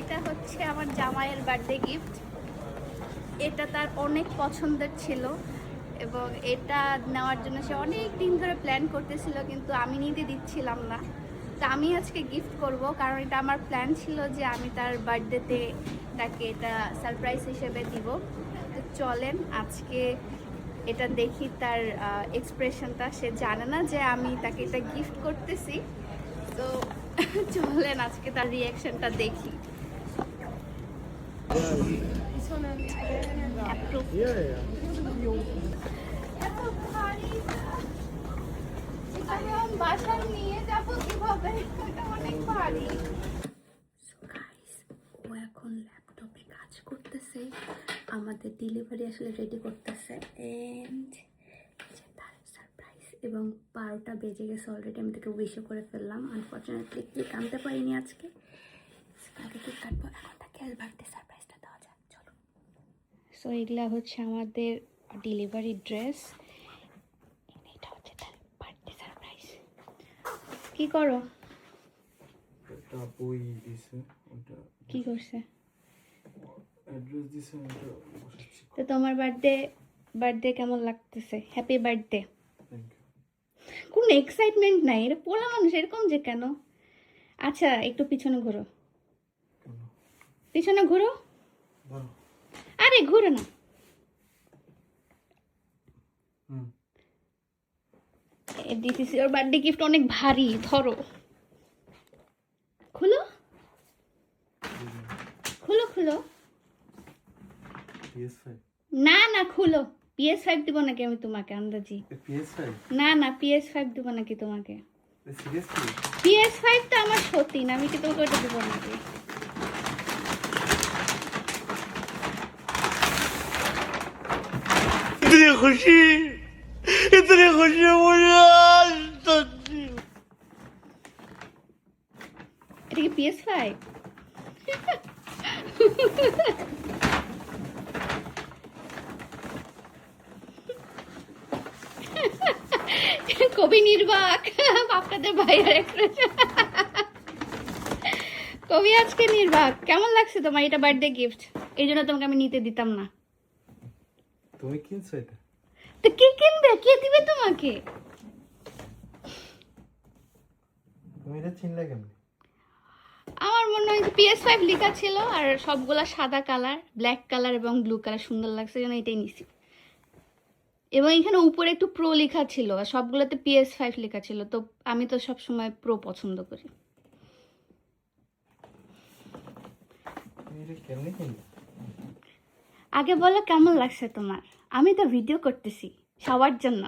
এটা হচ্ছে আমার জামাইয়ের বার্থডে গিফট এটা তার অনেক পছন্দের ছিল এবং এটা নেওয়ার জন্য সে অনেক দিন ধরে প্ল্যান করতেছিল, কিন্তু আমি নিতে দিচ্ছিলাম না। তা আমি আজকে গিফট করব, কারণ এটা আমার প্ল্যান ছিল যে আমি তার বার্থডেতে তাকে এটা সারপ্রাইজ হিসেবে দিব। তো চলেন, আজকে এটা দেখি তার এক্সপ্রেশনটা সে জানে না যে আমি তাকে এটা গিফট করতেছি। তো চলেন, আজকে তার রিয়াকশনটা দেখি। ও এখন ল্যাপটপে কাজ করতেছে আমাদের ডেলিভারি আসলে রেডি করতেছে। এন্ড এবং বারোটা বেজে গেছে অলরেডি আমি তাকে উইশও করে ফেললাম আনফর্চুনেটলি কেক আনতে পারিনি আজকে আগে কেক কাটবো এখন তাকে যাক চলো সো এগুলা হচ্ছে আমাদের ডেলিভারি ড্রেস এটা হচ্ছে তার বার্থডে সারপ্রাইজ কি করো? একটা বই দিছে ওটা কি করছে? অ্যাড্রেস দিছে ওটা তো তোমার বার্থডে বার্থডে কেমন লাগতেছে? হ্যাপি বার্থডে কোনো এক্সাইটমেন্ট নাই এটা পোলা মানুষ এরকম যে কেন? আচ্ছা একটু পিছনে ঘোরো। পিছনে ঘোরো? আরে ঘুরো না। হুম। দিতেছি ওর বার্থডে গিফট অনেক ভারী ধরো। খুলো। খুলো খুলো। না না খুলো। পিএস ফাইভ দিব নাকি আমি তোমাকে আন্দাজি। না না পিএস ফাইভ দিব নাকি তোমাকে। পিএস ফাইভ তো আমার সত্যি না আমি কি তোমাকে ওটা দিব নাকি? इतनी खुशी इतनी खुशी मुझे आज तक नहीं हुई। এটা কি পিএস ফাইভ কবি নির্বাক আপনাদের ভাইয়ের expression। কবি আজকে নির্বাক কেমন লাগছে তোমার এটা বার্থডে গিফট এই জন্য তোমাকে আমি নিতে দিতাম না তুমি কিনছো এটা? তো কে কিনবে? কে দিবে তোমাকে? তুমি এটা চিনলে কেমন? আমার মনে হয় পিএস ফাইভ লেখা ছিল আর সবগুলা সাদা কালার ব্ল্যাক কালার এবং ব্লু কালার। সুন্দর লাগছে জন্য এটাই নিছি। এবং এখানে উপরে একটু প্রো লেখা ছিল আর সবগুলোতে পিএস ফাইভ লেখা ছিল। তো আমি তো সব সময় প্রো পছন্দ করি তুমি এটা কেমনে কিনলে আগে বলো কেমন লাগছে তোমার? আমি তো ভিডিও করতেছি সবার জন্য।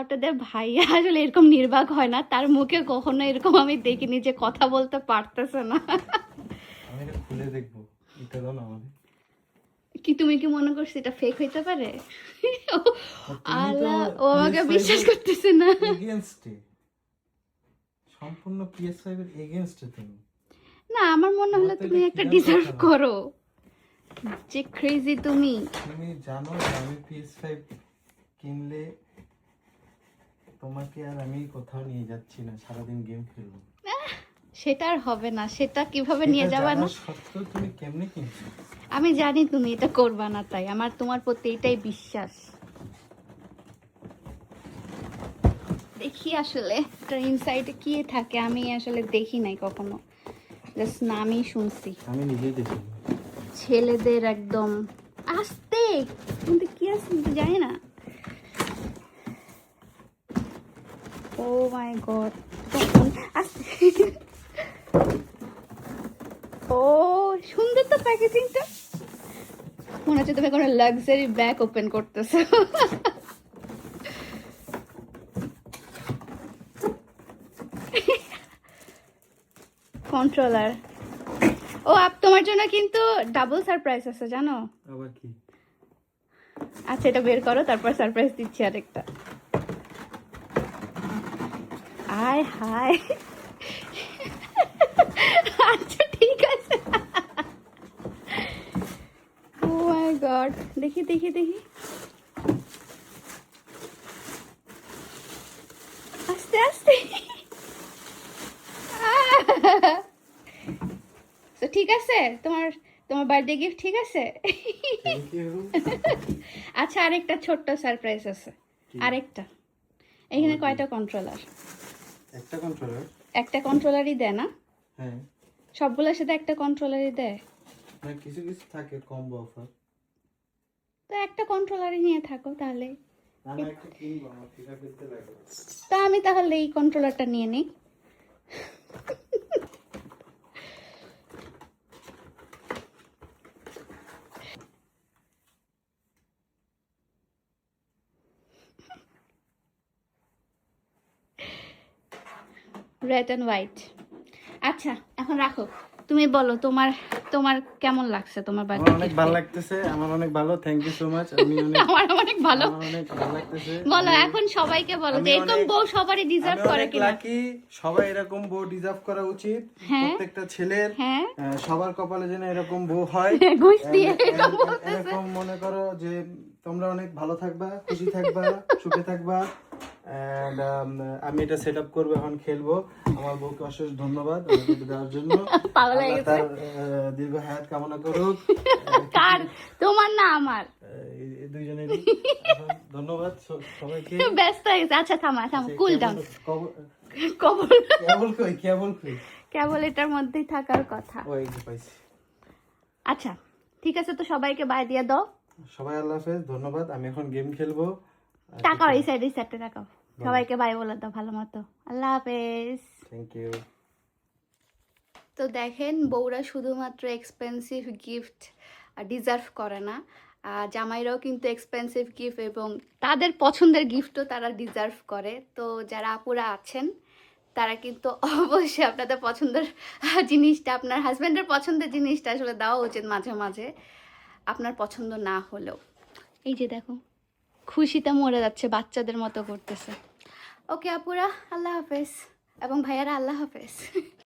আপনাদের ভাই আসলে এরকম নির্বাক হয় না তার মুখে কখনো এরকম আমি দেখিনি যে কথা বলতে পারতেছে না। আমি এটা খুলে দেখব এটা দাও না আমাকে। কি তুমি কি মনে করছ এটা ফেক হইতে পারে? আল্লাহ ও আমাকে বিশ্বাস করতেছে না। এগেনস্টে সম্পূর্ণ পিএস ফাইভ এর এগেনস্টে তুমি। না আমার মনে হলো তুমি একটা ডিজার্ভ করো। যে ক্রেজি তুমি। তুমি জানো আমি পিএস ফাইভ কিনলে তোমাকে আর আমি কোথাও নিয়ে যাচ্ছি না সারাদিন গেম খেলব। সেটা আর হবে না সেটা কীভাবে নিয়ে যাবা না? জানা তুমি কেমনে কিনছো? আমি জানি তুমি এটা করবা না তাই আমার তোমার প্রতি এটাই বিশ্বাস। দেখি আসলে ট্রেন সাইডে কি থাকে আমি আসলে দেখি নাই কখনো। জাস্ট নামই শুনছি। আমি নিজেই দেখি ছেলেদের একদম আস্তে। কিন্তু কি আছে আমি তো জানি না। ও মাই গড আস্তে। ও সুন্দর তো প্যাকেজিংটা মনে হচ্ছে তুমি কোনো লাক্সারি ব্যাগ ওপেন করতেছো। কন্ট্রোলার ও আপ তোমার জন্য কিন্তু ডাবল সারপ্রাইজ আছে জানো? আবার কি? আচ্ছা এটা বের করো তারপর সারপ্রাইজ দিচ্ছি আরেকটা। আয় হায়। আচ্ছা ঠিক আছে। ও মাই গড দেখি দেখি দেখি আস্তে আস্তে আহ! তো ঠিক আছে? তোমার তোমার বার্থডে গিফট ঠিক আছে? আচ্ছা আরেকটা ছোট্ট সারপ্রাইজ আছে। আরেকটা। এখানে কয়টা কন্ট্রোলার একটা কন্ট্রোলার একটা কন্ট্রোলারই দেয় না? হ্যাঁ। সবগুলোর সাথে একটা কন্ট্রোলারই দেয়? না কিছু কিছু থাকে কম্বো অফার তো একটা কন্ট্রোলারই নিয়ে থাকো তাহলে। তা আমি তাহলে এই কন্ট্রোলারটা নিয়ে নিই। রেড অ্যান্ড হোয়াইট আচ্ছা এখন রাখো। তুমি বলো তোমার তোমার কেমন লাগছে তোমার আমার অনেক ভালো লাগতেছে আমার অনেক ভালো থ্যাংক ইউ সো মাচ আমি অনেক আমার অনেক ভালো। আমার অনেক ভালো লাগতেছে। বলো এখন সবাইকে বলো যে এরকম বউ সবারই ডিজার্ভ করে কিনা। লাকি সবাই এরকম বউ ডিজার্ভ করা উচিত। হ্যাঁ। প্রত্যেকটা ছেলের হ্যাঁ। সবার কপালে যেন এরকম বউ হয়। ঘুষ দিয়ে এরকম- বলতেছে। এরকম মনে করো যে তোমরা অনেক ভালো থাকবা খুশি থাকবা সুখে থাকবা। And, um, আমি এটা সেট আপ করব এখন খেলব। আমার বউকে অশেষ ধন্যবাদ দেওয়ার জন্য। তার দীর্ঘ হায়াত কামনা করুক। কার? তোমার না আমার। এখন ধন্যবাদ সবাইকে। ব্যস্ত হয়ে গেছে। আচ্ছা থামা থামা কুল ডাউন কব- কবল। কেবল কই কেবল কই? কেবল এটার মধ্যেই থাকার কথা। ওই পাইছি। আচ্ছা ঠিক আছে তো সবাইকে বাই দিয়ে দাও। সবাই আল্লাহ হাফেজ ধন্যবাদ। আমি এখন গেম খেলব। টাকা এই সাইড এই সাইডে টাকাও। সবাইকে বাই বলে দাও ভালো মতো। আল্লাহ হাফেজ। থ্যাংক ইউ তো দেখেন বউরা শুধুমাত্র এক্সপেন্সিভ গিফট ডিজার্ভ করে না। আর জামাইরাও কিন্তু এক্সপেন্সিভ গিফট এবং তাদের পছন্দের গিফটও তারা ডিজার্ভ করে। তো যারা আপুরা আছেন তারা কিন্তু অবশ্যই আপনাদের পছন্দের জিনিসটা আপনার হাজব্যান্ডের পছন্দের জিনিসটা আসলে দেওয়া উচিত মাঝে মাঝে আপনার পছন্দ না হলেও। এই যে দেখো খুশিতে মরে যাচ্ছে বাচ্চাদের মতো করতেছে। ওকে আপুরা আল্লাহ হাফেজ এবং ভাইয়ারা আল্লাহ হাফেজ